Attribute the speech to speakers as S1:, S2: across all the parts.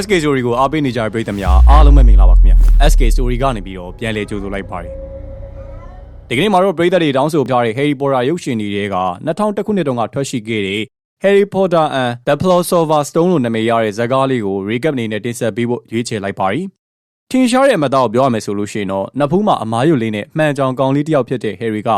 S1: SK Story ကိုအားပေးနေကြတဲ့ပရိသတ်များအားလုံးပဲမင်္ဂလာပါခင်ဗျာ SK Story ကနေပြီးတော့ပြန်လည်ကြိုဆိုလိုက်ပါတယ်ဒီကနေ့မှာတော့ပရိသတ်တွေတောင်းဆိုထားတဲ့ Harry Potter ရုပ်ရှင်တွေက2000ခုနှစ်တုန်းကထွက်ရှိခဲ့တဲ့ Harry Potter and the Philosopher's Stone လို့နာမည်ရတဲ့ဇာတ်ကားလေးကို recap အနေနဲ့တင်ဆက်ပေးဖို့ရွေးချယ်လိုက်ပါပြီထင်ရှားတဲ့အမသားကိုပြောရမယ်ဆိုလို့ရှိရင်တော့နှစ်ဖူးမှာအမားယုလေးနဲ့မှန်ကြောင်ကောင်လေးတစ်ယောက်ဖြစ်တဲ့ Harry က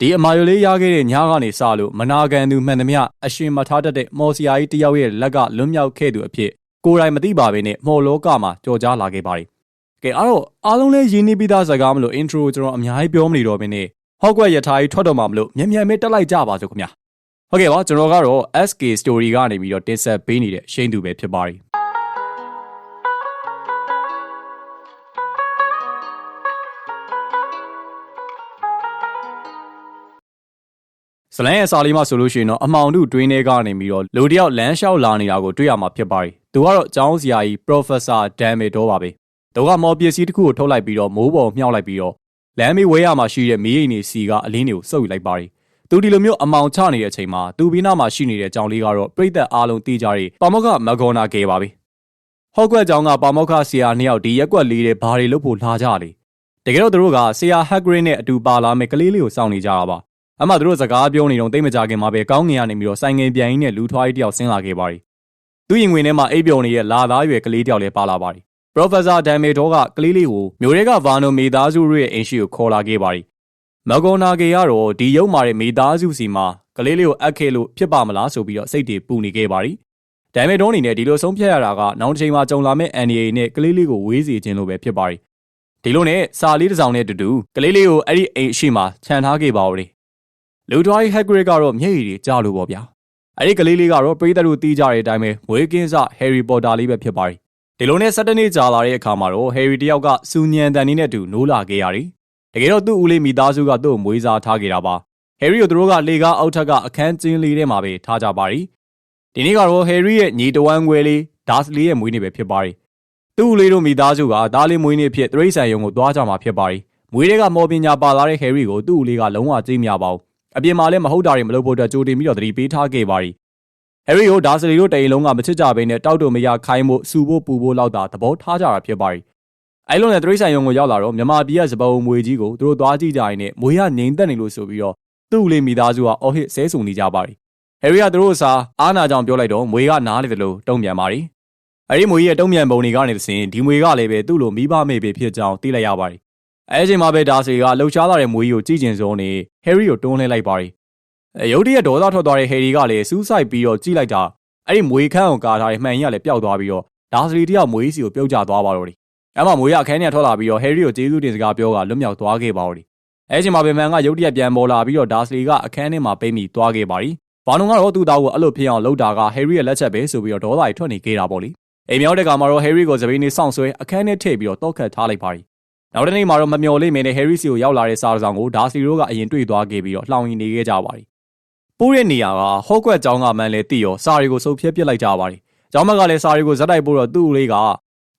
S1: ဒီအမာယိုလေးရခဲ့တဲ့ညကနေစလို့မနာကန်သူမှန်သမျှအရှင်မထားတတ်တဲ့မော်စီယာကြီးတယောက်ရဲ့လက်ကလွတ်မြောက်ခဲ့သူအဖြစ် ကိုယ်တိုင်မသိပါဘဲနဲ့မော်လောကမှာကြော်ကြားလာခဲ့ပါတယ်။ကဲအဲ့တော့အားလုံးလည်းရင်းနှီးပြီးသားစကားမလို့ intro ကိုကျွန်တော်အများကြီးပြောမနေတော့ဘဲနဲ့ဟော့ကွက်ရထားကြီးထွက်တော့မှမလို့မြန်မြန်ပဲတက်လိုက်ကြပါစို့ခင်ဗျာ။ဟုတ်ကဲ့ပါကျွန်တော်ကတော့ SK story ကနေပြီးတော့တင်ဆက်ပေးနေတဲ့ရှိန်သူပဲဖြစ်ပါတယ်။ဇလန်ရဲ့စာလေးမှဆိုလို့ရှိရင်တော့အမောင်တို့တွင်းထဲကနေပြီးတော့လူတယောက်လမ်းလျှောက်လာနေတာကိုတွေ့ရမှာဖြစ်ပါတယ်။ သူကတော့ကျောင်းဆရာကြီး Professor Dumbledore ပါပဲ။သူကမော်ပစ္စည်းတစ်ခုကိုထုတ်လိုက်ပြီးတော့မိုးပေါ်မြှောက်လိုက်ပြီးတော့လမ်းမေးဝဲရမှာရှိတဲ့မီးအိမ်နေစီကအလင်းတွေကိုစုပ်ယူလိုက်ပါတယ်။သူဒီလိုမျိုးအမောင်ချနေတဲ့အချိန်မှာသူဘီနာမှာရှိနေတဲ့ကျောင်းလေးကတော့ပြိသက်အားလုံးတီးကြတဲ့ပါမောက္ခမဂေါနာကေပါပဲ။ဟော့ကွက်ကျောင်းကပါမောက္ခဆရာနှစ်ယောက်ဒီရက်ကွက်လေးတွေဘာတွေလုပ်ဖို့လာကြလေ။တကယ်တော့သူတို့ကဆရာဟက်ဂရစ်နဲ့အတူပါလာမယ့်ကလေးလေးကိုစောင့်နေကြတာပါ။အမှသူတို့စကားပြောနေတော့တိတ်မကြခင်မှာပဲကောင်းငင်ကနေပြီးတော့ဆိုင်ငယ်ပြန်ရင်းနဲ့လူထွားကြီးတယောက်ဆင်းလာခဲ့ပါတယ်။ သူ့ရင်ဝင်ထဲမှာအိပ်ပျော်နေတဲ့လာသားရွယ်ကလေးတယောက်လည်းပါလာပါတယ်။ Professor Dumbledore ကကလေးလေးကိုမျိုးရဲကဗာနိုမိသားစုရဲ့အင်ရှိကိုခေါ်လာခဲ့ပါတယ်။မဂေါနာကေကတော့ဒီရုပ်မာတဲ့မိသားစုစီမှာကလေးလေးကိုအပ်ခဲ့လို့ဖြစ်ပါမလားဆိုပြီးတော့စိတ်တွေပူနေခဲ့ပါတယ်။ Dumbledore အနေနဲ့ဒီလိုဆုံးဖြတ်ရတာကနောက်တစ်ချိန်မှာကြုံလာမယ့်အန်ဒီအေနဲ့ကလေးလေးကိုဝေးစေခြင်းလို့ပဲဖြစ်ပါတယ်။ဒီလိုနဲ့စာလေးတစ်စောင်နဲ့တူတူကလေးလေးကိုအဲ့ဒီအိမ်ရှိမှာခြံထားခဲ့ပါဦးလေ။လူထွားကြီးဟက်ဂရစ်ကတော့မျက်ရည်တွေကြားလို့ပေါ့ဗျာ။ အဲ့ဒီကလေးလေးကတော့ပရိသတ်တို့တီးကြတဲ့အတိုင်းပဲမွေးကင်းစဟယ်ရီပေါ်တာလေးပဲဖြစ်ပါတယ်။ဒီလိုနဲ့၁၇နှစ်ကြာလာတဲ့အခါမှာတော့ဟယ်ရီတယောက်ကစူညံတန်နေနဲ့တူနိုးလာခဲ့ရတယ်။တကယ်တော့သူ့ဦးလေးမိသားစုကသူ့ကိုမွေးစားထားခဲ့တာပါ။ဟယ်ရီကိုသူတို့ကလေကားအောက်ထက်ကအခန်းကျင်းလေးထဲမှာပဲထားကြပါရီ။ဒီနေ့ကတော့ဟယ်ရီရဲ့ညီတဝမ်းခွဲလေးဒါစလီရဲ့မွေးနေ့ပဲဖြစ်ပါတယ်။သူ့ဦးလေးတို့မိသားစုကဒါလေးမွေးနေ့ဖြစ်သရိတ်ဆန်ယုံကိုသွားကြမှာဖြစ်ပါတယ်။မွေးတွေကမော်ပညာပါလာတဲ့ဟယ်ရီကိုသူ့ဦးလေးကလုံးဝကြိတ်မြပါဘူး။ အပြင်မှာလည်းမဟုတ်တာတွေမလုပ်ဖို့အတွက်ကြိုတင်ပြီးတော့သတိပေးထားခဲ့ပါရီ။ဟယ်ရီကိုဒါစလီတို့တိန်လုံးကမချစ်ကြဘဲနဲ့တောက်တုံမရခိုင်းဖို့စူဖို့ပူဖို့လောက်တာသဘောထားကြတာဖြစ်ပါရီ။အဲလိုနဲ့သရိတ်ဆန်ယုံကိုရောက်လာတော့မြမပြည်ရဲ့စပုံမွေကြီးကိုသူတို့သွားကြည့်ကြရင်နဲ့မွေရငိမ့်သက်နေလို့ဆိုပြီးတော့သူ့ဦးလေးမိသားစုကအော်ဟစ်ဆဲဆုံနေကြပါရီ။ဟယ်ရီကသူတို့အစားအားနာကြောင်ပြောလိုက်တော့မွေကနားလေတယ်လို့တုံ့ပြန်ပါရီ။အဲဒီမွေရဲ့တုံ့ပြန်ပုံတွေကနေသစဉ်ဒီမွေကလည်းပဲသူ့လိုမိဘမေပဲဖြစ်ကြောင်းသိလိုက်ရပါရီ။ အဲအချိန်မှာပဲဒါစီကလှုပ်ရှားလာတဲ့မွေကြီးကိုကြည့်ကျင်စုံနေဟယ်ရီကိုတွန်းလှဲလိုက်ပါရီ။ရုတ်တရက်ဒေါသထွက်သွားတဲ့ဟယ်ရီကလည်းစူးစိုက်ပြီးတော့ကြည့်လိုက်တာအဲ့ဒီမွေခန်းကိုကာထားတဲ့မှန်ကြီးကလည်းပျောက်သွားပြီးတော့ဒါစလီတယောက်မွေးစီကိုပြုတ်ကျသွားပါတော့တယ်။အဲ့မှာမွေရအခန်းထဲထွက်လာပြီးတော့ဟယ်ရီကိုကျေးဇူးတင်စကားပြောကလွတ်မြောက်သွားခဲ့ပါတော့တယ်။အဲ့ဒီမှာပဲမှန်ကရုတ်တရက်ပြန်ပေါ်လာပြီးတော့ဒါစလီကအခန်းထဲမှာပိတ်မိသွားခဲ့ပါရီ။ဘာနုံကတော့သူ့သားကိုအဲ့လိုဖြစ်အောင်လုပ်တာကဟယ်ရီရဲ့လက်ချက်ပဲဆိုပြီးတော့ဒေါသကြီးထွက်နေခဲ့တာပေါ့လေ။အိမ်မြောက်တဲ့ကမှာတော့ဟယ်ရီကိုသပင်းနေစောင့်ဆွဲအခန်းထဲထည့်ပြီးတော့တောက်ခတ်ထားလိုက်ပါရီ။ နောက်တစ်နေ့မှာတော့မမျော်လင့်မင်းနဲ့ဟယ်ရီစီကိုရောက်လာတဲ့စာဆောင်ကိုဒါစလီတို့ကအရင်တွေ့သွားခဲ့ပြီးတော့လှောင်ရင်နေခဲ့ကြပါရီ။ပိုးတဲ့နေရာကဟော့ကွက်ကျောင်းကမှန်လေတိရောစာတွေကိုစုပ်ဖြက်ပစ်လိုက်ကြပါရီ။ကျောင်းမကလည်းစာတွေကိုဇက်တိုက်ပို့တော့သူ့ဦးလေးက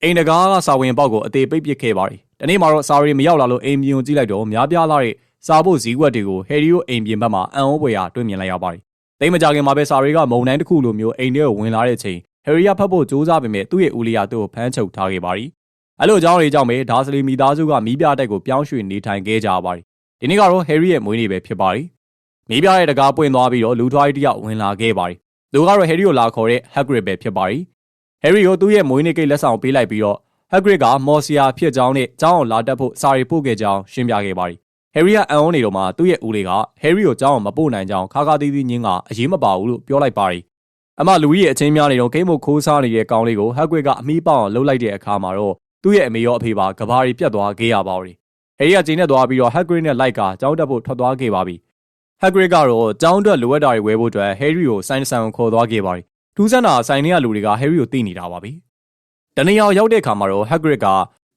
S1: အိမ်တကားကစာဝင်ပေါက်ကိုအသေးပိတ်ပစ်ခဲ့ပါရီ။ဒီနေ့မှာတော့စာရီမရောက်လာလို့အိမ်ပြင်ကိုကြည့်လိုက်တော့များပြားလာတဲ့စာဖို့ဇီးကွက်တွေကိုဟယ်ရီယိုအိမ်ပြင်ဘက်မှာအံ့ဩဖွယ်ရာတွေ့မြင်လိုက်ရပါရီ။တိတ်မကြခင်မှာပဲစာရီကမုံတိုင်းတစ်ခုလိုမျိုးအိမ်ထဲကိုဝင်လာတဲ့အချိန်ဟယ်ရီကဖတ်ဖို့ကြိုးစားပေမဲ့သူ့ရဲ့ဦးလေးကသူ့ကိုဖမ်းချုပ်ထားခဲ့ပါရီ။ အဲ့လိုအကြောင်းတွေကြောင့်ပဲဒါစလီမိသားစုကမီးပြတိုက်ကိုပြောင်းရွှေ့နေထိုင်ခဲ့ကြပါရီ။ဒီနေ့ကတော့ဟယ်ရီရဲ့မွေးနေ့ပဲဖြစ်ပါရီ။မီးပြတဲ့တကားပွင့်သွားပြီးတော့လူထွားကြီးတယောက်ဝင်လာခဲ့ပါရီ။သူကတော့ဟယ်ရီကိုလာခေါ်တဲ့ဟက်ဂရစ်ပဲဖြစ်ပါရီ။ဟယ်ရီကိုသူ့ရဲ့မွေးနေ့ကိတ်လက်ဆောင်ပေးလိုက်ပြီးတော့ဟက်ဂရစ်ကမော်ဆီယာဖြစ်ကြောင်းနဲ့ကျောင်းအောင်လာတက်ဖို့စာရီပို့ခဲ့ကြောင်းရှင်းပြခဲ့ပါရီ။ဟယ်ရီကအံ့ဩနေတော့မှသူ့ရဲ့ဦးလေးကဟယ်ရီကိုကျောင်းအောင်မပို့နိုင်ကြောင်းခါခါသီးသီးညင်းကအရေးမပါဘူးလို့ပြောလိုက်ပါရီ။အမလူကြီးရဲ့အချင်းများနေတော့ဂိမ်းမို့ခိုးစားနေတဲ့ကောင်းလေးကိုဟက်ဂရစ်ကအမီးပေါအောင်လှုပ်လိုက်တဲ့အခါမှာတော့ သူ့ရဲ့အမေရောအဖေပါကဘာရီပြတ်သွားခဲ့ရပါရီ။ဟယ်ရီကဂျင်းနဲ့သွားပြီးတော့ဟက်ဂရစ်နဲ့လိုက်ကကျောင်းတက်ဖို့ထွက်သွားခဲ့ပါပြီ။ဟက်ဂရစ်ကတော့ကျောင်းတက်လိုအပ်တာတွေဝယ်ဖို့အတွက်ဟယ်ရီကိုဆိုင်ဆန်ကိုခေါ်သွားခဲ့ပါရီ။ထူးဆန်းတာဆိုင်ထဲကလူတွေကဟယ်ရီကိုသိနေတာပါပဲ။တနေရာရောက်တဲ့အခါမှာတော့ဟက်ဂရစ်က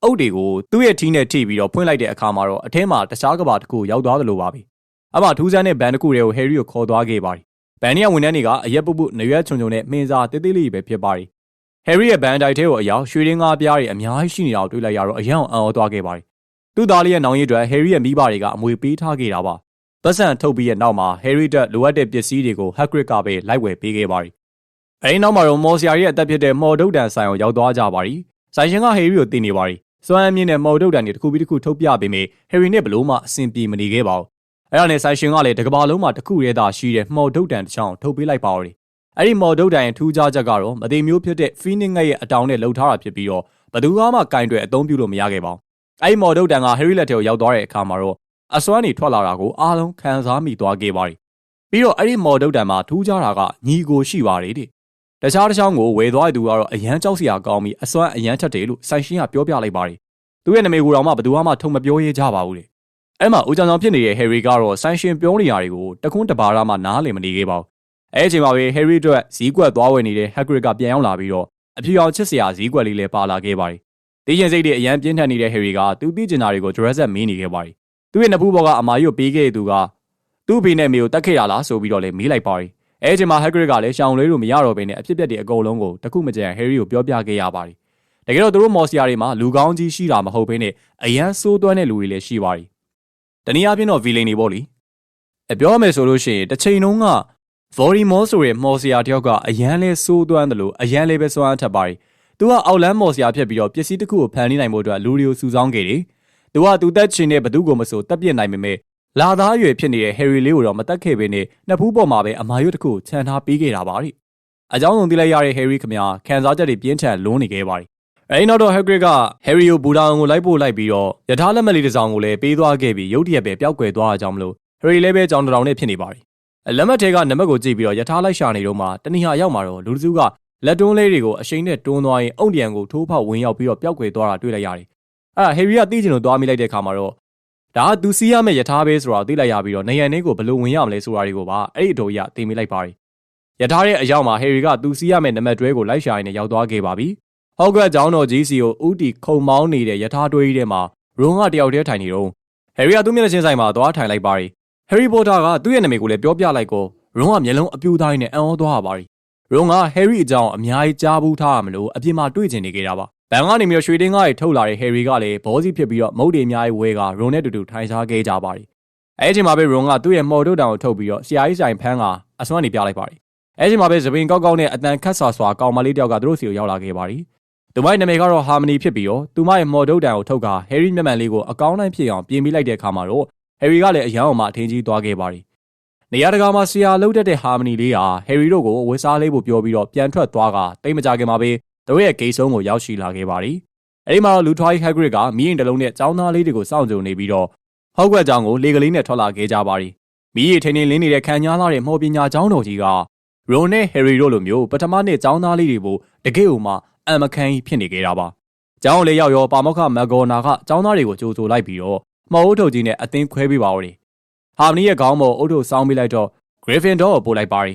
S1: အုတ်တွေကိုသူ့ရဲ့ထီးနဲ့ထိပြီးတော့ဖွင့်လိုက်တဲ့အခါမှာတော့အထဲမှာတခြားကဘာတစ်ခုရောက်သွားသလိုပါပဲ။အမှထူးဆန်းတဲ့ဘန်တစ်ခုတွေကိုဟယ်ရီကိုခေါ်သွားခဲ့ပါရီ။ဘန်နီယဝန်ထမ်းတွေကအရက်ပုပ်ပုနရွက်ချုံချုံနဲ့မင်းစားတေးသေးလေးပဲဖြစ်ပါရီ။ ဟယ်ရီရဲ့ဘန်တိုက်ထဲကိုအရောက်ရွှေရင်းကားပြားတွေအများကြီးရှိနေတာကိုတွေ့လိုက်ရတော့အယံအံ့ဩသွားခဲ့ပါရီ။သူ့သားလေးရဲ့နောင်ရည်အတွက်ဟယ်ရီရဲ့မိဘတွေကအမွေပေးထားခဲ့တာပါ။ပတ်စံထုတ်ပြီးရဲ့နောက်မှာဟယ်ရီတက်လိုအပ်တဲ့ပစ္စည်းတွေကိုဟက်ဂရစ်ကပဲလိုက်ဝယ်ပေးခဲ့ပါရီအဲဒီနောက်မှာတော့မော်ဆီယာရဲ့အသက်ဖြစ်တဲ့မော်ဒုတ်တန်ဆိုင်ကိုရောက်သွားကြပါရီဆိုင်ရှင်ကဟယ်ရီကိုတင်နေပါရီစွမ်းအမြင့်နဲ့မော်ဒုတ်တန်တွေတစ်ခုပြီးတစ်ခုထုတ်ပြပေးမယ်ဟယ်ရီနဲ့ဘလို့မှအဆင်ပြေမနေခဲ့ပါဘူးအဲ့ဒါနဲ့ဆိုင်ရှင်ကလည်းတကဘာလုံးမှာတစ်ခုရဲသာရှိတဲ့မော်ဒုတ်တန်တစ်ချောင်းထုတ်ပေးလိုက်ပါရီ အဲ့ဒီမော်ဒုတ်တန်ရဲ့ထူးခြားချက်ကတော့မသိမျိုးဖြစ်တဲ့ဖီနစ်ငှက်ရဲ့အတောင်နဲ့လှုပ်ထားတာဖြစ်ပြီးတော့ဘယ်သူမှကင်တွယ်အသုံးပြုလို့မရခဲ့ပါဘူးအဲ့ဒီမော်ဒုတ်တန်ကဟယ်ရီလက်ထဲကိုရောက်သွားတဲ့အခါမှာတော့အစွမ်းနေထွက်လာတာကိုအားလုံးခံစားမိသွားခဲ့ပါရီပြီးတော့အဲ့ဒီမော်ဒုတ်တန်မှာထူးခြားတာကညီကိုရှိပါတယ်တဲ့တခြားတစ်ချောင်းကိုဝယ်သွားတဲ့သူကတော့အရန်ကြောက်စရာကောင်းပြီးအစွမ်းအရန်ထက်တယ်လို့ဆိုင်ရှင်ကပြောပြလိုက်ပါတယ်သူရဲ့နာမည်ကိုတော့မှဘယ်သူမှထုံမပြောရဲကြပါဘူးတဲ့အဲ့မှာဦးကြောင်ကြောင်ဖြစ်နေတဲ့ဟယ်ရီကတော့ဆိုင်ရှင်ပြောနေရတွေကိုတခွန်းတပါးရမှနားလည်မနေခဲ့ပါဘူး အဲ့အချိန်မှာပဲဟယ်ရီအတွက်ဇီးကွက်သွားဝယ်နေတဲ့ဟက်ဂရစ်ကပြန်ရောက်လာပြီးတော့အဖြူအောင်ချစ်စရာဇီးကွက်လေးလည်းပါလာခဲ့ပါတယ်တေးရင်စိတ်တွေအရန်ပြင်းထန်နေတဲ့ဟယ်ရီကသူသိကျင်တာတွေကိုဒရက်ဆက်မင်းနေခဲ့ပါတယ်သူ့ရဲ့နဖူးဘောကအမာကြီးကိုပေးခဲ့တဲ့သူကသူ့အဖေနဲ့မေကိုတတ်ခဲ့ရလားဆိုပြီးတော့လည်းမေးလိုက်ပါတယ်အဲချိန်မှာဟက်ဂရစ်ကလည်းရှောင်လေးလို့မရတော့ဘဲနဲ့အဖြစ်ပြက်တွေအကုန်လုံးကိုတခုမကြံဟယ်ရီကိုပြောပြခဲ့ရပါတယ်တကယ်တော့သူတို့မော်ဆီယာတွေမှာလူကောင်းကြီးရှိတာမဟုတ်ဘဲနဲ့အရန်ဆိုးသွမ်းတဲ့လူတွေလည်းရှိပါတယ်တနည်းအားဖြင့်တော့ဗီလိန်တွေပေါ့လीအပြောရမယ်ဆိုလို့ရှိရင်တစ်ချိန်လုံးက ဗော်ရီမောဆိုတဲ့မော်ဆီယာတယောက်ကအရန်လဲဆိုးသွမ်းတယ်လို့အရန်လေးပဲစွမ်းအပ်ထပ်ပါတယ်သူကအောက်လန်းမော်ဆီယာဖြစ်ပြီးတော့ပစ္စည်းတစ်ခုကိုဖန်နေနိုင်ဖို့အတွက်လူတွေကိုစုဆောင်းခဲ့တယ်။သူကသူတက်ချင်တဲ့ဘသူကိုမဆိုတက်ပြစ်နိုင်ပေမဲ့လာသားရွယ်ဖြစ်နေတဲ့ဟယ်ရီလေးကိုတော့မတက်ခဲ့ဘဲနဲ့နှစ်ဖူးပေါ်မှာပဲအမာရွတ်တစ်ခုခြံထားပေးခဲ့တာပါတဲ့။အကြောင်းစုံသိလိုက်ရတဲ့ဟယ်ရီခမညာခံစားချက်တွေပြင်းထန်လွန်းနေခဲ့ပါတယ်။အဲဒီနောက်တော့ဟက်ဂရစ်ကဟယ်ရီကိုဘူဒါအောင်ကိုလိုက်ပို့လိုက်ပြီးတော့ယထာလက်မလေးတစ်စောင်ကိုလည်းပေးသွားခဲ့ပြီးရုတ်တရက်ပဲပျောက်ကွယ်သွားတာကြောင့်မလို့ဟယ်ရီလည်းပဲကြောင်တောင်နဲ့ဖြစ်နေပါတယ်။ လက်မထဲကနံပါတ်ကိုကြည့်ပြီးတော့ယထာလိုက်ရှာနေတော့မှတဏီဟာရောက်မှာတော့လူတစုကလက်တွန်းလေးတွေကိုအရှိန်နဲ့တွန်းသွားရင်အုံတရံကိုထိုးဖောက်ဝင်ရောက်ပြီးတော့ပျောက်ကွယ်သွားတာတွေ့လိုက်ရတယ်။အဲ့ဒါဟယ်ရီကသိချင်လို့သွားမိလိုက်တဲ့ခါမှာတော့ဒါကသူစီးရမယ့်ယထာပဲဆိုတာသိလိုက်ရပြီးတော့နေရန်လေးကိုဘယ်လိုဝင်ရမလဲဆိုတာတွေကိုပါအဲ့ဒီအတော်ကြီးကသိမိလိုက်ပါတယ်။ယထာရဲ့အရောက်မှာဟယ်ရီကသူစီးရမယ့်နံပါတ်တွဲကိုလိုက်ရှာရင်းနဲ့ရောက်သွားခဲ့ပါပြီ။ဟောက်ကတ်ကျောင်းတော်ကြီးစီကိုဥတီခုံမောင်းနေတဲ့ယထာတွဲကြီးထဲမှာရုံးကတယောက်တည်းထိုင်နေတော့ဟယ်ရီကသူ့မျက်နှာချင်းဆိုင်မှာသွားထိုင်လိုက်ပါတယ်။ ဟယ်ရီပိုတာကသူ့ရဲ့နာမည်ကိုလည်းပြောပြလိုက်ကိုရုံးကမျက်လုံးအပြူသားနဲ့အံ့ဩသွားပါပါတယ်။ရုံးကဟယ်ရီအကြောင်းအများကြီးကြားဘူးထားရမလို့အပြင်မှာတွေ့ကျင်နေကြတာပါ။ဘန်ကနေမျိုးရွှေတင်းကားတွေထုတ်လာတဲ့ဟယ်ရီကလည်းဘောစီဖြစ်ပြီးတော့မုတ်တွေအများကြီးဝဲကရုံနဲ့တူတူထိုင်စားခဲ့ကြပါတယ်။အဲဒီအချိန်မှာပဲရုံကသူ့ရဲ့မော်တို့တောင်ကိုထုတ်ပြီးတော့ဆရာကြီးဆိုင်ဖန်းကအစွမ်းနေပြလိုက်ပါတယ်။အဲဒီအချိန်မှာပဲသပင်ကောက်ကောက်နဲ့အတန်ခတ်ဆာဆွာကောင်မလေးတယောက်ကသူတို့စီကိုရောက်လာခဲ့ပါတယ်။သူမရဲ့နာမည်ကတော့ဟာမနီဖြစ်ပြီးတော့သူမရဲ့မော်ဒုတ်တန်ကိုထုတ်ကဟယ်ရီမျက်မှန်လေးကိုအကောင်းတိုင်းဖြစ်အောင်ပြင်ပေးလိုက်တဲ့အခါမှာတော့ ဟယ်ရီကလည်းအယံအောင်မှအထင်ကြီးသွားခဲ့ပါတယ်။နေရာတကာမှာဆရာလှုပ်တတ်တဲ့ဟာမနီလေးဟာဟယ်ရီတို့ကိုဝစ်စားလေးဖို့ပြောပြီးတော့ပြန်ထွက်သွားကတိတ်မကြခင်မှာပဲသူတို့ရဲ့ဂိတ်ဆုံးကိုရောက်ရှိလာခဲ့ပါတယ်။အဲဒီမှာတော့လူထွားဟက်ဂရစ်ကမီးရင်တလုံးနဲ့ចောင်းသားလေးတွေကိုစောင့်ကြုံနေပြီးတော့ဟောက်ကွက်ကြောင်ကိုလေကလေးနဲ့ထွက်လာခဲ့ကြပါတယ်။မီးရီထင်းထင်းလင်းနေတဲ့ခံညားလာတဲ့မော်ပညာကျောင်းတော်ကြီးကရိုနဲ့ဟယ်ရီတို့လိုမျိုးပထမနှစ်ចောင်းသားလေးတွေကိုတကယ့်ဟိုမှာအမခန်းကြီးဖြစ်နေကြတာပါ။ကျောင်းလေးရောက်ရောပါမောက္ခမက်ဂေါ်နာကကျောင်းသားတွေကိုကြိုဆိုလိုက်ပြီးတော့ မော်အုပ်ထုတ်ကြီးနဲ့အသင်းခွဲပေးပါဦး။ဟာမနီရဲ့ခေါင်းပေါ်အုပ်ထုတ်ဆောင်းပေးလိုက်တော့ Gryffindor ကိုပို့လိုက်ပါရီ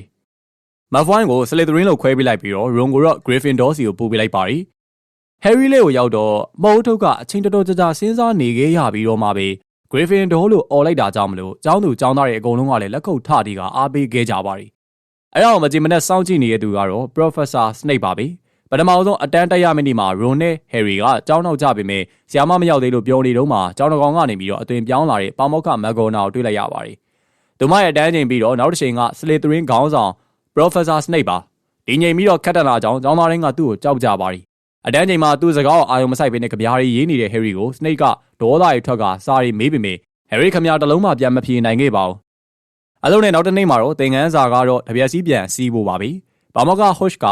S1: ။မက်ဖိုင်းကို Slytherin လို့ခွဲပေးလိုက်ပြီးတော့ Ron ကိုတော့ Gryffindor စီကိုပို့ပေးလိုက်ပါရီ။ Harry လေးကိုရောက်တော့မော်အုပ်ထုတ်ကအချိန်တော်တော်ကြာကြာစဉ်းစားနေခဲ့ရပြီးတော့မှပဲ Gryffindor လို့អော်လိုက်တာကြောင့်မလို့ကျောင်းသူကျောင်းသားတွေအကုန်လုံးကလည်းလက်ခုပ်ထတီးကအားပေးခဲ့ကြပါရီ။အဲတော့မကြင်မနဲ့စောင့်ကြည့်နေတဲ့သူကတော့ Professor Snape ပါပဲ။ ပထမဆုံးအတန်းတက်ရမယ့်နေ့မှာ Ron နဲ့ Harry ကကျောင်းနောက်ကြပေမဲ့ဆရာမမရောက်သေးလို့ပြောနေတော့မှကျောင်းတော်ကောင်ကနေပြီးတော့အသွင်ပြောင်းလာတဲ့ပါမောက္ခ McGonagall ကိုတွေ့လိုက်ရပါတယ်။သူမရဲ့အတန်းချိန်ပြီးတော့နောက်တစ်ချိန်က Slytherin ခေါင်းဆောင် Professor Snape ပါ။ဒီညင်ပြီးတော့ခက်တနာကြောင့်ကျောင်းသားတိုင်းကသူ့ကိုကြောက်ကြပါရီ။အတန်းချိန်မှာသူ့စကားကိုအာရုံမစိုက်ဘဲနဲ့ကြပြားရီရေးနေတဲ့ Harry ကို Snape ကဒေါသရီထွက်ကစာရီမေးပေမဲ့ Harry ခမရတလုံးမှပြန်မဖြေနိုင်ခဲ့ပါဘူး။အလုံးနဲ့နောက်တစ်နေ့မှာတော့သင်ငန်းစာကတော့တပြက်စီးပြန်စီးဖို့ပါပဲ။ဘာမောက Hush က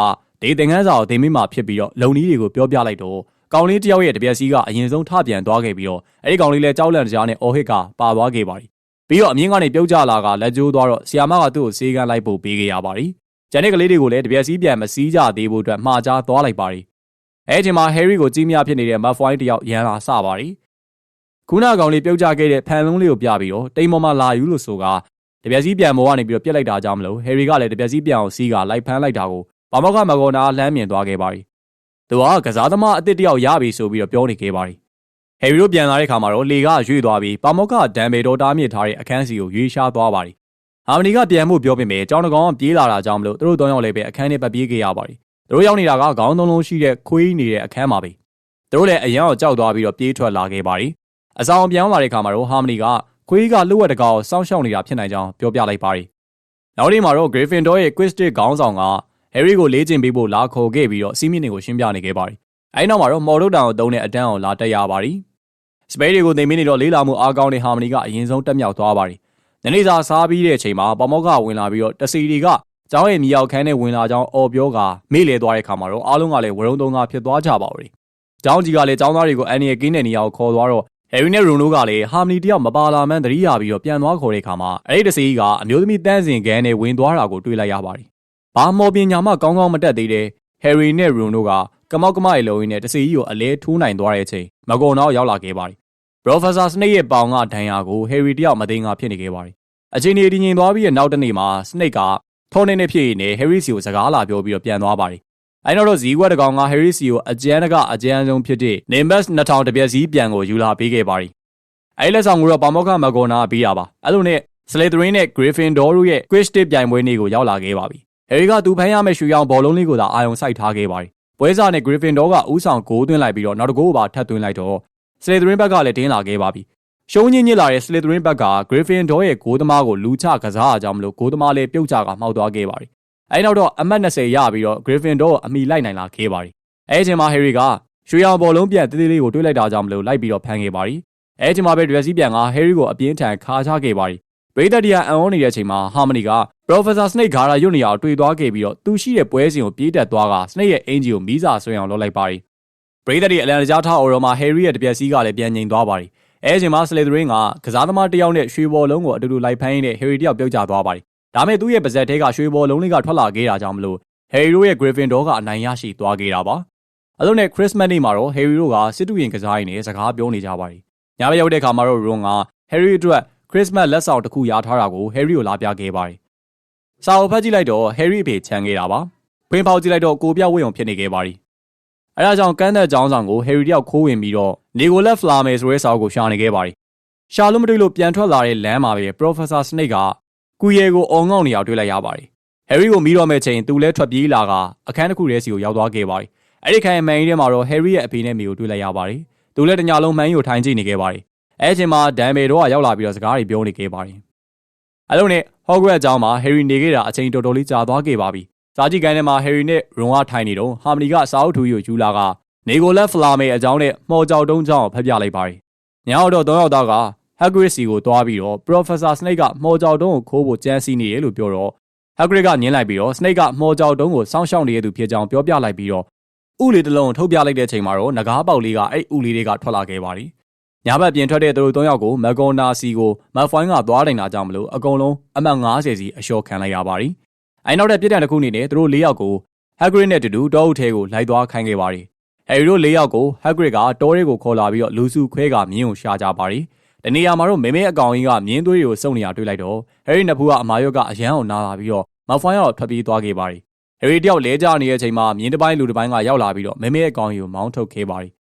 S1: ဒီသင်ငန်းစာကိုသင်မိမှဖြစ်ပြီးတော့လုံနီးတွေကိုပြောပြလိုက်တော့ကောင်လေးတယောက်ရဲ့တပြက်စီးကအရင်ဆုံးထပြန်သွားခဲ့ပြီးတော့အဲ့ဒီကောင်လေးလည်းကြောက်လန့်ကြားနဲ့အော်ဟစ်ကပါသွားခဲ့ပါပြီ။ပြီးတော့အမြင့်ကနေပြုတ်ကျလာကလက်ကျိုးသွားတော့ဆီယာမကသူ့ကိုစေးကန်းလိုက်ဖို့ပေးခဲ့ရပါပြီ။ကျန်တဲ့ကလေးတွေကိုလည်းတပြက်စီးပြန်မစည်းကြသေးဖို့အတွက်မှားကြားသွားလိုက်ပါပြီ။အဲချိန်မှာ Harry ကိုကြီးမြဖြစ်နေတဲ့ Malfoy တယောက်ရန်လာစပါပြီ။ခုနကောင်လေးပြုတ်ကျခဲ့တဲ့ဖန်လုံးလေးကိုပြပြီးတော့တိမ်ပေါ်မှာလာယူလို့ဆိုကတပြက်စီးပြန်ပေါ်ကနေပြီးတော့ပြက်လိုက်တာကြောင့်မလို့ Harry ကလည်းတပြက်စီးပြန်အောင်စီးကလိုက်ဖမ်းလိုက်တာကို ဘာမောက်ကမကောနာလှမ်းမြင်သွားခဲ့ပါပြီ။သူကကစားသမားအစ်စ်တယောက်ရပြီဆိုပြီးတော့ပြောနေခဲ့ပါပြီ။ဟယ်ရီတို့ပြန်လာတဲ့ခါမှာတော့လေကရွေ့သွားပြီးပါမောက်ကဒန်ဘေတော်တားမြစ်ထားတဲ့အခန်းစီကိုရွေးရှားသွားပါပြီ။ဟာမနီကပြန်မှုပြောပြမယ်။ကျောင်းတကောင်ကပြေးလာတာကြောင့်မလို့သူတို့သုံးယောက်လည်းပဲအခန်းထဲပတ်ပြေးခဲ့ရပါပြီ။သူတို့ရောက်နေတာကခေါင်းသုံးလုံးရှိတဲ့ခွေးနေတဲ့အခန်းမှာပဲ။သူတို့လည်းအရန်ကိုကြောက်သွားပြီးတော့ပြေးထွက်လာခဲ့ပါပြီ။အဆောင်ပြန်လာတဲ့ခါမှာတော့ဟာမနီကခွေးကလှုပ်ဝက်တကောင်စောင်းရှောက်နေတာဖြစ်နိုင်ကြောင်းပြောပြလိုက်ပါပြီ။နောက်နေ့မှာတော့ Gryffindor ရဲ့ Quidditch ခေါင်းဆောင်က ဟယ်ရီကိုလေးကျင်ပေးဖို့လာခေါ်ခဲ့ပြီးတော့စီးမြင့်တွေကိုရှင်းပြနေခဲ့ပါတယ်။အဲဒီနောက်မှာတော့မော်ဒုတ်တန်ကိုတုံးတဲ့အတန်းအောင်လာတက်ရပါတယ်။စပိန်တွေကိုနေမင်းနေတော့လေးလာမှုအားကောင်းတဲ့ဟာမနီကအရင်ဆုံးတက်မြောက်သွားပါတယ်။ညနေစာစားပြီးတဲ့အချိန်မှာပေါမောကဝင်လာပြီးတော့တစီဒီကကျောင်းရဲ့မြေရောက်ခန်းနဲ့ဝင်လာကြောင်းအော်ပြောကမေ့လေသွားတဲ့ခါမှာတော့အားလုံးကလည်းဝရုံသုံးသားဖြစ်သွားကြပါဦး။ကျောင်းကြီးကလည်းကျောင်းသားတွေကိုအန်နီရဲ့ကင်းတဲ့နေရာကိုခေါ်သွားတော့ဟယ်ရီနဲ့ရိုနိုကလည်းဟာမနီတယောက်မပါလာမှန်းသတိရပြီးတော့ပြန်သွားခေါ်တဲ့အခါမှာအဲ့ဒီတစီကအမျိုးသမီးတန်းစင်ကန်နဲ့ဝင်သွားတာကိုတွေ့လိုက်ရပါတယ်။ ဘာမော်ပညာမှကောင်းကောင်းမတက်သေးတဲ့ဟယ်ရီနဲ့ရိုနိုကကမောက်ကမရဲ့လုံရင်းနဲ့တစီကြီးကိုအလဲထိုးနိုင်သွားတဲ့အချိန်မကုံတော့ရောက်လာခဲ့ပါတယ်။ပရိုဖက်ဆာစနိတ်ရဲ့ပေါင်ကဒဏ်ရာကိုဟယ်ရီတယောက်မသိငါဖြစ်နေခဲ့ပါတယ်။အချိန်ကြီးတည်ငြိမ်သွားပြီးတဲ့နောက်တစ်နေ့မှာစနိတ်ကထောနေနေဖြစ်နေဟယ်ရီစီကိုစကားလာပြောပြီးတော့ပြန်သွားပါတယ်။အဲနောက်တော့ဇီးကွက်တကောင်ကဟယ်ရီစီကိုအကျန်းတကအကျန်းဆုံးဖြစ်တဲ့ Nimbus 2000တပြက်စီးပြန်ကိုယူလာပေးခဲ့ပါတယ်။အဲဒီလက်ဆောင်ကိုတော့ပါမောက္ခမဂွန်နာပြီးတာပါ။အဲ့လိုနဲ့ Slytherin နဲ့ Gryffindor တို့ရဲ့ Quidditch ပြိုင်ပွဲနေ့ကိုရောက်လာခဲ့ပါပြီ။ ဟယ်ရီကသူဖမ်းရမယ့်ရွှေရောင်ဘောလုံးလေးကိုသာအာရုံစိုက်ထားခဲ့ပါတယ်။ပွဲစားနဲ့ Gryffindor ကဥဆောင်ဂိုးသွင်းလိုက်ပြီးတော့နောက်တစ်ဂိုးကိုပါထပ်သွင်းလိုက်တော့ Slytherin ဘက်ကလည်းတင်းလာခဲ့ပါပြီ။ရှုံးညင်းညစ်လာတဲ့ Slytherin ဘက်က Gryffindor ရဲ့ဂိုးသမားကိုလူချကစားအားကြောင့်မလို့ဂိုးသမားလေးပြုတ်ချကမှောက်သွားခဲ့ပါတယ်။အဲဒီနောက်တော့အမှတ်20ရပြီးတော့ Gryffindor ကိုအမိလိုက်နိုင်လာခဲ့ပါတယ်။အဲဒီအချိန်မှာ Harry ကရွှေရောင်ဘောလုံးပြန်တေးသေးလေးကိုတွေးလိုက်တာကြောင့်မလို့လိုက်ပြီးတော့ဖမ်းခဲ့ပါတယ်။အဲဒီအချိန်မှာပဲဒရက်စီပြန်က Harry ကိုအပြင်းထန်ခါချခဲ့ပါတယ်။ ပရိသတ်တရားအံ့ဩနေတဲ့အချိန်မှာ Harmony က Professor Snape ဂါရာရွတ်နေအောင်တွေ့သွားခဲ့ပြီးတော့သူရှိတဲ့ပွဲစဉ်ကိုပြေးတက်သွားက Snape ရဲ့အင်ဂျီကိုမီးစာဆွဲအောင်လုပ်လိုက်ပါတယ်။ပရိသတ်တွေအလံတကြားထားအော်ရောမှာ Harry ရဲ့တပြက်စီးကလည်းပြန်ငြိမ်သွားပါတယ်။အဲအချိန်မှာ Slytherin ကကစားသမားတစ်ယောက်နဲ့ရွှေဘော်လုံးကိုအတူတူလိုက်ဖမ်းရင်းနဲ့ Harry တယောက်ပြုတ်ကျသွားပါတယ်။ဒါမဲ့သူ့ရဲ့ပါဇက်ထဲကရွှေဘော်လုံးလေးကထွက်လာခဲ့တာကြောင့်မလို့ Harry တို့ရဲ့ Gryffindor ကအနိုင်ရရှိသွားခဲ့တာပါ။အဲလိုနဲ့ Christmas နေ့မှာတော့ Harry တို့ကစစ်တူရင်ကစားရင်းနဲ့စကားပြောနေကြပါတယ်။ညဘက်ရောက်တဲ့အခါမှာတော့ Ron က Harry အတွက် Christmas လက်ဆောင်တစ်ခုရထားတာကို Harry ကိုလာပြခဲ့ပါတယ်။စာအုပ်ဖတ်ကြည့်လိုက်တော့ Harry အဖေချမ်းခဲ့တာပါ။ဖွင့်ပေါက်ကြည့်လိုက်တော့ကိုပြဝေုံဖြစ်နေခဲ့ပါတယ်။အဲဒါကြောင့်ကန်းသက်ကျောင်းဆောင်ကို Harry တယောက်ခိုးဝင်ပြီးတော့ Nicolas Flamel ဆိုတဲ့စာအုပ်ကိုရှာနေခဲ့ပါတယ်။ရှာလို့မတွေ့လို့ပြန်ထွက်လာတဲ့လမ်းမှာပဲ Professor Snape ကကူရဲကိုអော်ငေါ့နေအောင်တွေ့လိုက်ရပါတယ်။ Harry ကိုမီးတော့မဲ့ချိန်သူလည်းထွက်ပြေးလာကအခန်းတစ်ခုထဲစီကိုရောက်သွားခဲ့ပါတယ်။အဲ့ဒီခိုင်မှန်ကြီးထဲမှာတော့ Harry ရဲ့အဖေနဲ့မိကိုတွေ့လိုက်ရပါတယ်။သူလည်းတညလုံးမှန်းကိုထိုင်ကြည့်နေခဲ့ပါတယ်။ အဲ့ချိန်မှာဒန်ဘေတော့ကရောက်လာပြီးတော့စကားတွေပြောနေခဲ့ပါတယ်။အဲ့လိုနဲ့ Hogwarts အကြောင်းမှာ Harry နေခဲ့တာအချိန်တော်တော်လေးကြာသွားခဲ့ပါပြီ။စာကြည့်ကိုင်းထဲမှာ Harry နဲ့ Ron ကထိုင်နေတော့ Harmony ကစာအုပ်ထူကြီးကိုယူလာက Nicolas Flamel အကြောင်းနဲ့မှော်ကြောက်တုံးကြောင်းကိုဖတ်ပြလိုက်ပါတယ်။ညောင်တော့၃ယောက်သားက Hagrid စီကိုတွားပြီးတော့ Professor Snape ကမှော်ကြောက်တုံးကိုခိုးဖို့ကြမ်းစီနေတယ်လို့ပြောတော့ Hagrid ကညင်းလိုက်ပြီးတော့ Snape ကမှော်ကြောက်တုံးကိုစောင့်ရှောက်နေတဲ့သူဖြစ်ကြောင်းပြောပြလိုက်ပြီးတော့ဥလေးတစ်လုံးထုတ်ပြလိုက်တဲ့အချိန်မှာတော့ငကားပေါက်လေးကအဲ့ဥလေးတွေကထွက်လာခဲ့ပါတယ်။ ညဘက်ပြင်ထွက်တဲ့သူတို့၃ယောက်ကိုမက်ဂွန်နာစီကိုမက်ဖိုင်းကသွားနိုင်တာကြောင့်မလို့အကုန်လုံးအမှတ်90စီအလျှော့ခံလိုက်ရပါတယ်။အဲနောက်တဲ့ပြစ်ဒဏ်တစ်ခုအနေနဲ့သူတို့၄ယောက်ကို Hagrid နဲ့တူတူတောအုပ်ထဲကိုလိုက်သွားခိုင်းခဲ့ပါတယ်။အဲဒီတို့၄ယောက်ကို Hagrid ကတောတွေကိုခေါ်လာပြီးတော့လူစုခွဲကမြင်းကိုရှာကြပါတယ်။တနေရာမှာတော့မေမေအကောင်ကြီးကမြင်းသွေးတွေကိုစုံနေရတွေ့လိုက်တော့ Harry နှစ်ဖူးကအမာရွက်ကအရန်အောင်နာလာပြီးတော့မက်ဖိုင်းကတော့ထွက်ပြေးသွားခဲ့ပါတယ်။ဟယ်ရီတယောက်လဲကျနေတဲ့အချိန်မှာမြင်းတစ်ပိုင်းလူတစ်ပိုင်းကရောက်လာပြီးတော့မဲမဲအကောင်ကြီးကိုမောင်းထုတ်ခဲ့ပါတယ်။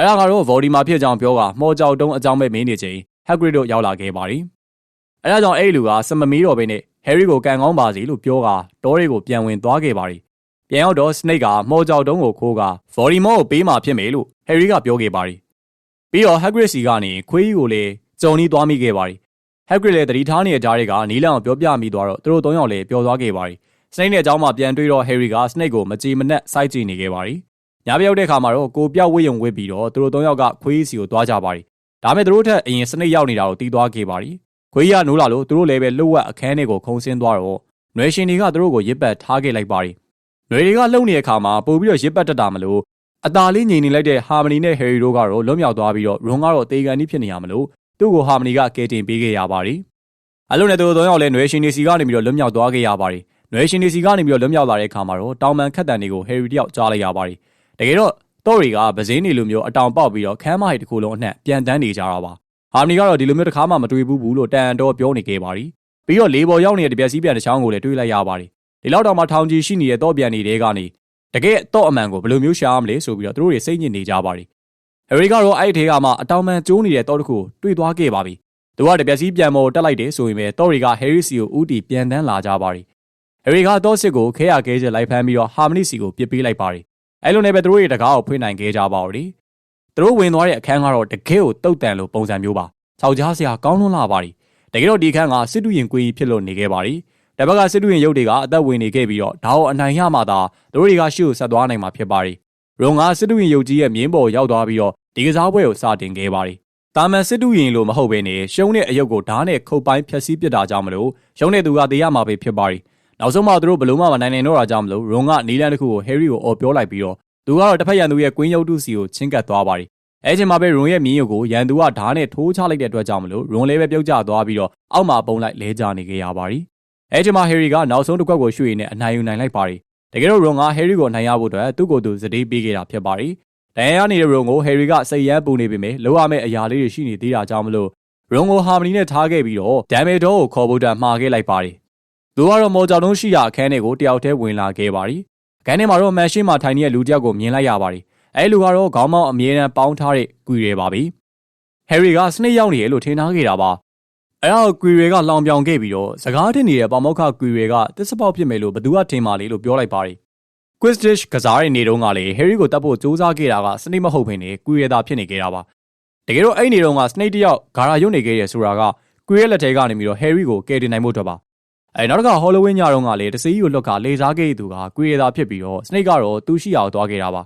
S1: အရာကတော့ဗော်ဒီမာဖြစ်ကြောင်ပြောကမော်ကြောက်တုံးအကြောင်းပဲမင်းနေချိန်ဟက်ဂရစ်တို့ရောက်လာခဲ့ပါသည်။အဲဒါကြောင့်အဲ့လူကစမမီးတော်ဘဲနဲ့ဟယ်ရီကိုကန်ကောင်းပါစီလို့ပြောကတောတွေကိုပြန်ဝင်သွားခဲ့ပါသည်။ပြန်ရောက်တော့စနိတ်ကမော်ကြောက်တုံးကိုခိုးကဗော်ဒီမော့ကိုပေးမှဖြစ်မယ်လို့ဟယ်ရီကပြောခဲ့ပါသည်။ပြီးတော့ဟက်ဂရစ်စီကနေခွေးကြီးကိုလည်းကြုံနီးသွားမိခဲ့ပါသည်။ဟက်ဂရစ်လည်းတတိထားနေတဲ့ကြားတွေကနီလန်ကိုပြောပြမိသွားတော့သူတို့သုံးယောက်လည်းပျော်သွားခဲ့ပါသည်။စနိတ်နဲ့အကြောင်းမှပြန်တွေ့တော့ဟယ်ရီကစနိတ်ကိုမကြည်မနက်စိုက်ကြည့်နေခဲ့ပါသည်။ ညပြောက်တဲ့အခါမှာတော့ကိုပြောက်ဝိယုံဝစ်ပြီးတော့သူတို့၃ယောက်ကခွေးစီကိုသွားကြပါတယ်။ဒါမဲ့သူတို့ထက်အရင်စနိတ်ရောက်နေတာကိုတီးသွားခဲ့ပါတယ်။ခွေးရနိုးလာလို့သူတို့လည်းပဲလှုပ်ဝက်အခန်းထဲကိုခုံဆင်းသွားတော့နွယ်ရှင်တွေကသူတို့ကိုရစ်ပတ်ထားခဲ့လိုက်ပါတယ်။နွယ်တွေကလှုပ်နေတဲ့အခါမှာပို့ပြီးတော့ရစ်ပတ်တက်တာမလို့အตาလေးငြိမ်နေလိုက်တဲ့ဟာမနီနဲ့ဟယ်ရီတို့ကတော့လွတ်မြောက်သွားပြီးတော့ရွန်ကတော့တေကန်ကြီးဖြစ်နေရမလို့သူ့ကိုဟာမနီကကယ်တင်ပေးခဲ့ရပါတယ်။အလုံးနဲ့သူတို့၃ယောက်လည်းနွယ်ရှင်တွေစီကနေပြီးတော့လွတ်မြောက်သွားခဲ့ရပါတယ်။နွယ်ရှင်တွေစီကနေပြီးတော့လွတ်မြောက်လာတဲ့အခါမှာတော့တောင်ပန်ခတ်တန်တွေကိုဟယ်ရီတယောက်ကြားလိုက်ရပါတယ်။ တကယ်တော့တော့တွေကပဇင်းနေလိုမျိုးအတောင်ပေါက်ပြီးတော့ခမ်းမဟိတ်တစ်ခုလုံးအနှံ့ပြန်တန်းနေကြတာပါ။ဟာမနီကတော့ဒီလိုမျိုးတစ်ခါမှမတွေ့ဘူးဘူးလို့တန်တော့ပြောနေခဲ့ပါတယ်။ပြီးတော့လေးပေါ်ရောက်နေတဲ့တပြက်စီးပြန်တစ်ချောင်းကိုလည်းတွေးလိုက်ရပါတယ်။ဒီလောက်တောင်မှထောင်ကြီးရှိနေတဲ့တော့ပြန်နေတဲ့ကနေတကယ်တော့အမှန်ကိုဘယ်လိုမျိုးရှာရမလဲဆိုပြီးတော့သူတို့တွေစိတ်ညစ်နေကြပါတယ်။ဟယ်ရီကတော့အဲ့ဒီထဲကမှအတောင်ပန်ကျိုးနေတဲ့တော့တစ်ခုတွေ့သွားခဲ့ပါပြီ။သူကတပြက်စီးပြန်ပေါ်တက်လိုက်တယ်ဆိုရင်ပဲတော့တွေကဟယ်ရီစီကိုဥတီပြန်တန်းလာကြပါတယ်။ဟယ်ရီကတော့စစ်ကိုခဲရခဲချက်လိုက်ဖမ်းပြီးတော့ဟာမနီစီကိုပြစ်ပေးလိုက်ပါတယ်။ အဲ့လိုနဲ့ပဲသူတို့ရဲ့တကားကိုဖွင့်နိုင်ခဲ့ကြပါဦးတယ်။သူတို့ဝင်သွားတဲ့အခန်းကတော့တကယ်ကိုတုတ်တန်လိုပုံစံမျိုးပါ။ခြောက်ကြားစရာကောင်းလွန်းလာပါတယ်။တကယ်တော့ဒီခန်းကစစ်တူရင်ကွေးဖြစ်လို့နေခဲ့ပါတယ်။တပတ်ကစစ်တူရင်ရုပ်တွေကအသက်ဝင်နေခဲ့ပြီးတော့ဒါကိုအနိုင်ရမှသာသူတို့တွေကရှေ့ကိုဆက်သွားနိုင်မှာဖြစ်ပါတယ်ရုံကစစ်တူရင်ရုပ်ကြီးရဲ့မြင်းပေါ်ရောက်သွားပြီးတော့ဒီကစားပွဲကိုစတင်ခဲ့ပါတယ်တာမန်စစ်တူရင်လို့မဟုတ်ဘဲနဲ့ရှုံးတဲ့အယုတ်ကိုဓာတ်နဲ့ခုတ်ပိုင်းဖျက်ဆီးပစ်တာကြောင့်မလို့ရှုံးတဲ့သူကတေးရမှာပဲဖြစ်ပါတယ် နောက်ဆုံးမှသူတို့ဘလုံးမမနိုင်နိုင်တော့တာကြောင့်မလို့ရုံကနီလန်တစ်ခုကိုဟယ်ရီကိုအော်ပြောလိုက်ပြီးတော့သူကတော့တစ်ဖက်ရန်သူရဲ့ကွင်းရုပ်တုစီကိုချင်းကပ်သွားပါတယ်အဲချိန်မှာပဲရုံရဲ့မြင်းရုပ်ကိုရန်သူကဓာတ်နဲ့ထိုးချလိုက်တဲ့အတွက်ကြောင့်မလို့ရုံလေးပဲပြုတ်ကျသွားပြီးတော့အောက်မှာပုံလိုက်လဲကျနေခဲ့ရပါတယ်အဲချိန်မှာဟယ်ရီကနောက်ဆုံးတစ်ခွက်ကိုရွှေ့ရင်းနဲ့အနိုင်ယူနိုင်လိုက်ပါတယ်တကယ်တော့ရုံကဟယ်ရီကိုအနိုင်ရဖို့အတွက်သူ့ကိုယ်သူစတေးပေးခဲ့တာဖြစ်ပါတယ်ဒန်ရရနေတဲ့ရုံကိုဟယ်ရီကစိတ်ရမ်းပူနေပေမဲ့လိုရမယ့်အရာလေးတွေရှိနေသေးတာကြောင့်မလို့ရုံကိုဟာမနီနဲ့ထားခဲ့ပြီးတော့ဒမ်မေဒေါကိုခေါ်ဖို့တန်မှားခဲ့လိုက်ပါတယ် သူကတော့မော်ကြောင်တုံးရှိရာအခန်းထဲကိုတယောက်တည်းဝင်လာခဲ့ပါတယ်အခန်းထဲမှာတော့မန်ရှင်းမှာထိုင်နေတဲ့လူတစ်ယောက်ကိုမြင်လိုက်ရပါတယ်အဲလူကတော့ခေါင်းမောင်းအမြဲတမ်းပေါင်းထားတဲ့ကွီရဲပါပဲဟယ်ရီကစနစ်ရောက်နေရလို့ထင်ထားခဲ့တာပါအဲတော့ကွီရဲကလောင်ပြောင်ခဲ့ပြီးတော့စကားတင်နေတဲ့ပေါမောက်ခကွီရဲကတစ်စပေါက်ဖြစ်မယ်လို့ဘသူကထင်ပါလေလို့ပြောလိုက်ပါတယ် Quidditch ကစားတဲ့နေတုန်းကလေ Harry ကိုတတ်ဖို့စူးစမ်းခဲ့တာကစနိမဟုတ်ဘဲနဲ့ကွီရဲသာဖြစ်နေခဲ့တာပါတကယ်တော့အဲ့နေတုန်းကစနိတ်တယောက်ဂါရာယွတ်နေခဲ့ရဆိုတာကကွီရဲလက်ထဲကနေပြီးတော့ Harry ကိုကယ်တင်နိုင်ဖို့အတွက်ပါ အဲနောက်တစ်ခါ Halloween ညတုန်းကလေတစည်းကိုလွတ်ကလေစားခဲ့သူကကွီရဲသာဖြစ်ပြီးတော့စနိတ်ကတော့သူ့ရှိရာကိုသွားခဲ့တာပါ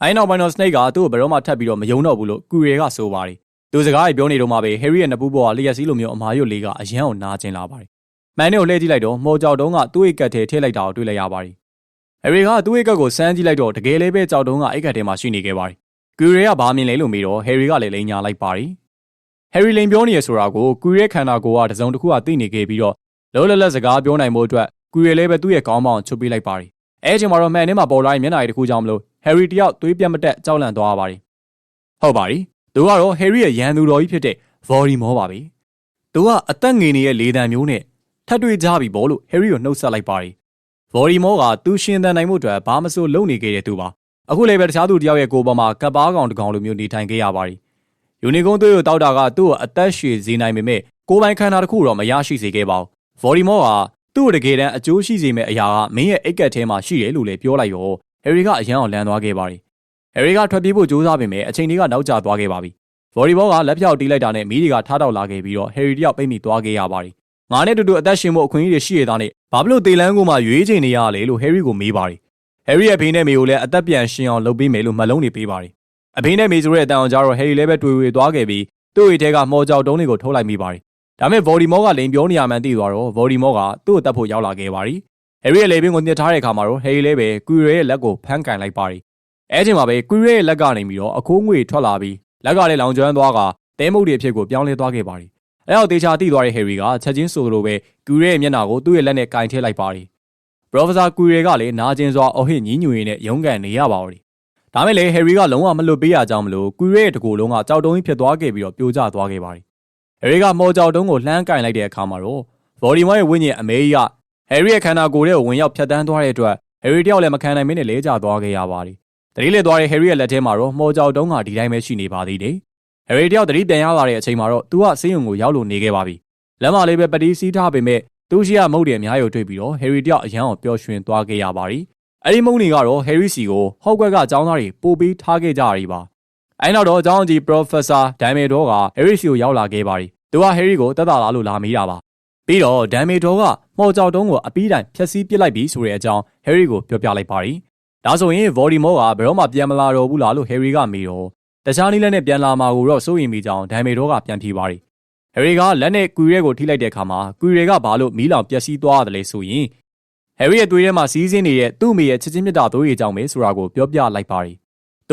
S1: အဲနောက်ပိုင်းတော့ Snake ကသူ့ကိုဘယ်တော့မှထပ်ပြီးတော့မယုံတော့ဘူးလို့ကွီရဲကဆိုပါတယ်သူစကားကြီးပြောနေတော့မှပဲ Harry ရဲ့နပူပေါ်ကလျက်စီးလိုမျိုးအမာရွတ်လေးကအရန်ကိုနားကျင်လာပါတယ်မှန်တယ်ကိုလှည့်ကြည့်လိုက်တော့မော်ကြောက်တုံးကသူ့ရဲ့ကတ်ထဲထည့်လိုက်တာကိုတွေ့လိုက်ရပါတယ်ဟယ်ရီကသူ့ရဲ့ကတ်ကိုစမ်းကြည့်လိုက်တော့တကယ်လေးပဲကြောက်တုံးကအိတ်ကတ်ထဲမှာရှိနေခဲ့ပါတယ်။ကွီရဲကဘာမြင်လဲလို့မေးတော့ဟယ်ရီကလည်းလိန်ညာလိုက်ပါတယ်။ဟယ်ရီလိန်ပြောနေရဆိုတာကိုကွီရဲခန္ဓာကိုယ်ကတစုံတစ်ခုကသိနေခဲ့ပြီးတော့ လောလလတ်စကားပြောနိုင်မှုအတွက်ကွီရဲလည်းပဲသူ့ရဲ့ခေါင်းပေါင်ချွတ်ပေးလိုက်ပါတယ်။အဲအချိန်မှာတော့မှန်ထဲမှာပေါ်လာတဲ့မျက်နှာရည်တစ်ခုကြောင့်မလို့ဟယ်ရီတယောက်သွေးပြတ်မတက်ကြောက်လန့်သွားပါတယ်။ဟုတ်ပါပြီ။သူကတော့ဟယ်ရီရဲ့ရန်သူတော်ကြီးဖြစ်တဲ့ဗော်ဒီမောပါပဲ။သူကအသက်ငယ်နေတဲ့လေတံမျိုးနဲ့ထပ်တွေ့ကြပြီပေါ့လို့ဟယ်ရီကိုနှုတ်ဆက်လိုက်ပါတယ်ဗော်ဒီမောကသူရှင်သန်နိုင်မှုအတွက်ဘာမဆိုလုပ်နေခဲ့တဲ့သူပါအခုလည်းပဲတခြားသူတယောက်ရဲ့ကိုယ်ပေါ်မှာကပ်ပါကောင်တကောင်လိုမျိုးနေထိုင်ခဲ့ရပါတယ်ယူနီကုန်းသွေးကိုတောက်တာကသူ့ကိုအသက်ရှည်စေနိုင်ပေမဲ့ကိုယ်ပိုင်ခန္ဓာတစ်ခုတော့မရရှိစေခဲ့ပါဘူး ဗော်ဒီမောကသူ့ကိုတကယ်တမ်းအကျိုးရှိစေမယ့်အရာကမင်းရဲ့အိတ်ကက်ထဲမှာရှိတယ်လို့လည်းပြောလိုက်ရောဟယ်ရီကအရန်အောင်လန်သွားခဲ့ပါတယ်ဟယ်ရီကထွက်ပြေးဖို့ကြိုးစားပေမဲ့အချိန်တွေကနောက်ကျသွားခဲ့ပါပြီဗော်ဒီမောကလက်ဖြောက်တီးလိုက်တာနဲ့မီးတွေကထားတော့လာခဲ့ပြီးတော့ဟယ်ရီတယောက်ပိတ်မိသွားခဲ့ရပါတယ်ငါနဲ့တူတူအသက်ရှင်ဖို့အခွင့်အရေးတွေရှိရတာနဲ့ဘာဖြစ်လို့တေလန်းကိုမှရွေးချယ်နေရလဲလို့ဟယ်ရီကိုမေးပါတယ်။ဟယ်ရီရဲ့ဖေးနဲ့မေကိုလည်းအသက်ပြန်ရှင်အောင်လုပ်ပေးမယ်လို့မလုံးနေပေးပါတယ်။အဖေနဲ့မေဆိုတဲ့အတန်အောင်ကြတော့ဟယ်ရီလည်းပဲတွေ့ဝေသွားခဲ့ပြီးသူ့ရဲ့ထဲကမော်ကြောက်တုံးတွေကိုထုတ်လိုက်မိပါတယ်။ ဒါမဲ့ဗော်ဒီမောကလိန်ပြောနေရမှန်းသိသွားတော့ဗော်ဒီမောကသူ့ကိုတတ်ဖို့ရောက်လာခဲ့ပါတယ်။ဟယ်ရီရဲ့လေပင်ကိုညှစ်ထားတဲ့အခါမှာတော့ဟယ်ရီလည်းပဲကွီရဲရဲ့လက်ကိုဖမ်းကန်လိုက်ပါတယ်။အဲချိန်မှာပဲကွီရဲရဲ့လက်ကနေပြီးတော့အခိုးငွေထွက်လာပြီးလက်ကလည်းလောင်ကျွမ်းသွားကတဲမုတ်တွေအဖြစ်ကိုပြောင်းလဲသွားခဲ့ပါတယ်အဲတော့တေချာတိသွားတဲ့ဟယ်ရီကချက်ချင်းဆိုလိုပဲကူရဲရဲ့မျက်နှာကိုသူ့ရဲ့လက်နဲ့ကင်ထည့်လိုက်ပါတယ်ပရိုဖက်ဆာကူရဲကလည်းနာကျင်စွာအော်ဟစ်ညင်းညူရင်းနဲ့ရုန်းကန်နေရပါတော့တယ်ဒါမဲ့လည်းဟယ်ရီကလုံးဝမလွတ်ပေးရကြောင်းမလို့ကူရဲရဲ့တကူလုံးကကြောက်တုံးကြီးဖြစ်သွားခဲ့ပြီးတော့ပြိုကျသွားခဲ့ပါတယ် ဟယ်ရီကမော်ကြောက်တုံးကိုလှမ်းကင်လိုက်တဲ့အခါမှာတော့ဗော်ဒီမောရဲ့ဝိညာဉ်အမေကြီးကဟယ်ရီရဲ့ခန္ဓာကိုယ်ထဲကိုဝင်ရောက်ဖြတ်တန်းသွားတဲ့အတွက်ဟယ်ရီတယောက်လည်းမခံနိုင်မင်းနဲ့လဲကျသွားခဲ့ရပါတယ်တတိလက်သွားတဲ့ဟယ်ရီရဲ့လက်ထဲမှာတော့မော်ကြောက်တုံးကဒီတိုင်းပဲရှိနေပါသေးတယ်ဟယ်ရီတယောက်တတိပြန်ရလာတဲ့အချိန်မှာတော့သူကဆေးရုံကိုရောက်လို့နေခဲ့ပါပြီလမ်းမလေးပဲပတိစီးထားပေမဲ့သူရှိရမုတ်တယ်အများကြီးတွေ့ပြီးတော့ဟယ်ရီတယောက်အရန်အောင်ပျော်ရွှင်သွားခဲ့ရပါတယ်အဲ့ဒီမုတ်နေကတော့ဟယ်ရီစီကိုဟော့ကွက်ကကျောင်းသားတွေပို့ပေးထားခဲ့ကြရပါ အဲ့နောက်တော့အကြောင်းကြီး Professor Dumbledore က Harry စီကိုရောက်လာခဲ့ပါတယ်သူက Harry ကိုတက်တာလားလို့လာမေးတာပါပြီးတော့ Dumbledore ကမော်ကြောက်တုံးကိုအပီးတိုင်ဖျက်ဆီးပစ်လိုက်ပြီဆိုတဲ့အကြောင်း Harry ကိုပြောပြလိုက်ပါတယ်ဒါဆိုရင် Voldemort ကဘယ်တော့မှပြန်မလာတော့ဘူးလားလို့ Harry ကမေးတော့တခြားနည်းလက်နဲ့ပြန်လာမှာကိုတော့စိုးရိမ်မိကြောင်းဒိုင်မေတော့ကပြန်ဖြေပါတယ်။ဟယ်ရီကလက်နဲ့ကွီရဲကိုထိလိုက်တဲ့အခါမှာကွီရဲကဘာလို့မီးလောင်ပျက်စီးသွားရတယ်လဲဆိုရင်ဟယ်ရီရဲ့သွေးထဲမှာစီးဆင်းနေတဲ့သူ့မိရဲ့ချစ်ချင်းမြတ်တာသွေးရည်ကြောင့်ပဲဆိုတာကိုပြောပြလိုက်ပါတယ်။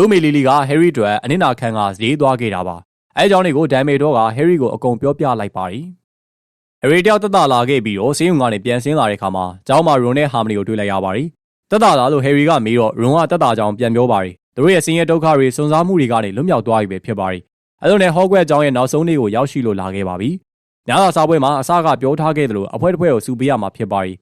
S1: သူ့မိလီလီကဟယ်ရီအတွက်အနစ်နာခံကဈေးသွားခဲ့တာပါ။အဲအကြောင်းတွေကိုဒိုင်မေတော့ကဟယ်ရီကိုအကုန်ပြောပြလိုက်ပါတယ်။ဟယ်ရီတယောက်တက်တာလာခဲ့ပြီးတော့ဆေးရုံကနေပြန်ဆင်းလာတဲ့အခါမှာကျောင်းမှာရွန်နဲ့ဟာမနီကိုတွေ့လိုက်ရပါတယ်။တက်တာလာလို့ဟယ်ရီကမေးတော့ရွန်ကတက်တာကြောင်ပြန်ပြောပါတယ်သူတို့ရဲ့ဆင်းရဲဒုက္ခတွေစုံစမ်းမှုတွေကနေလွတ်မြောက်သွားပြီပဲဖြစ်ပါတယ်။အဲလိုနဲ့ဟော့ကွက်ကျောင်းရဲ့နောက်ဆုံးနေ့ကိုရောက်ရှိလို့လာခဲ့ပါပြီ။ညစာစားပွဲမှာအစကပြောထားခဲ့သလိုအဖွဲတစ်ဖွဲကိုစူပေးရမှာဖြစ်ပါတယ်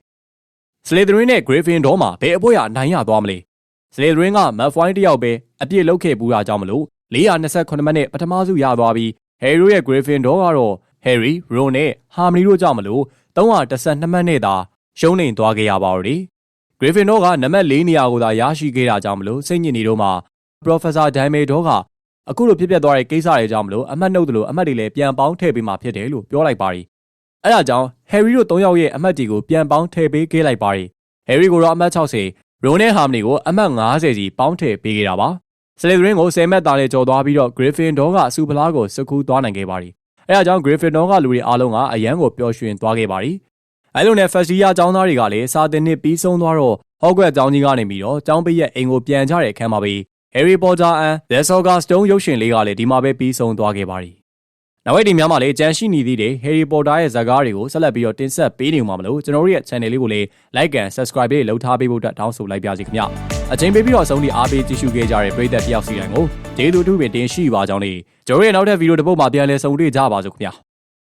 S1: ။စလေသရင်းနဲ့ဂရစ်ဖင်ဒေါမှာဘယ်အဖွဲရအနိုင်ရသွားမလဲ။ စလေသရင်းကမက်ဖိုင်းတယောက်ပဲအပြစ်လုပ်ခဲ့ပူတာကြောင့်မလို့428မိနစ်ပထမစုရသွားပြီးဟယ်ရီရဲ့ဂရစ်ဖင်ဒေါကတော့ဟယ်ရီရိုနဲ့ဟာမနီတို့ကြောင့်မလို့312မိနစ်သာရှုံးနေသွားခဲ့ရပါတော့တယ်။ Gryffindor ကနံပါတ်၄နေရာကိုသာရရှိခဲ့တာကြောင့်မလို့စိတ်ညစ်နေတော့မှ Professor Dumbledore ကအခုလိုဖြစ်ပျက်သွားတဲ့ကိစ္စတွေကြောင့်မလို့အမှတ်နှုတ်တယ်လို့အမှတ်တွေလည်းပြန်ပေါင်းထည့်ပေးမှဖြစ်တယ်လို့ပြောလိုက်ပါရီအဲဒါကြောင့် Harry တို့၃ယောက်ရဲ့အမှတ်တွေကိုပြန်ပေါင်းထည့်ပေးခဲ့လိုက်ပါတယ်။ Harry ကိုတော့အမှတ်60 Ron နဲ့ Hermione ကိုအမှတ်90စီပေါင်းထည့်ပေးခဲ့တာပါ။ Slytherin ကို10မှတ်သားနဲ့ကြော်သွားပြီးတော့ Gryffindor ကအစူဖလားကိုစကူးသွားနိုင်ခဲ့ပါတယ်။အဲဒါကြောင့် Gryffindor ကလူတွေအားလုံးကအရန်ကိုပျော်ရွှင်သွားခဲ့ပါတယ်။အဲလိုနဲ့ First Year ကျောင်းသားတွေကလည်းစာတင်နှစ်ပြီးဆုံးသွားတော့ Hogwarts ကျောင်းကြီးကနေပြီးတော့ကျောင်းပိတ်ရက်အိမ်ကိုပြန်ကြတဲ့အခန်းမှာပဲ Harry Potter and the Sorcerer's Stone ရုပ်ရှင်လေးကလည်းဒီမှာပဲပြီးဆုံးသွားခဲ့ပါတယ်။ နောက်ဝက်ဒီများမှာလည်းကြန့်ရှိနေသေးတဲ့ Harry Potter ရဲ့ဇာတ်ကားတွေကိုဆက်လက်ပြီးတော့တင်ဆက်ပေးနေမှာမလို့ကျွန်တော်တို့ရဲ့ channel လေးကိုလည်း like and subscribe လေးလုပ်ထားပေးဖို့အတွက်တောင်းဆိုလိုက်ပါစီခင်ဗျ။အချိန်ပေးပြီးတော့အဆုံးထိအားပေးကြည့်ရှုခဲ့ကြတဲ့ပရိသတ်တယောက်စီတိုင်းကိုကျေးဇူးအထူးပင်တင်ရှိပါကြောင်းလေးကျွန်တော်ရဲ့နောက်ထပ်ဗီဒီယိုတစ်ပုဒ်မှာပြန်လည်ဆုံတွေ့ကြပါစို့ခင်ဗျာ။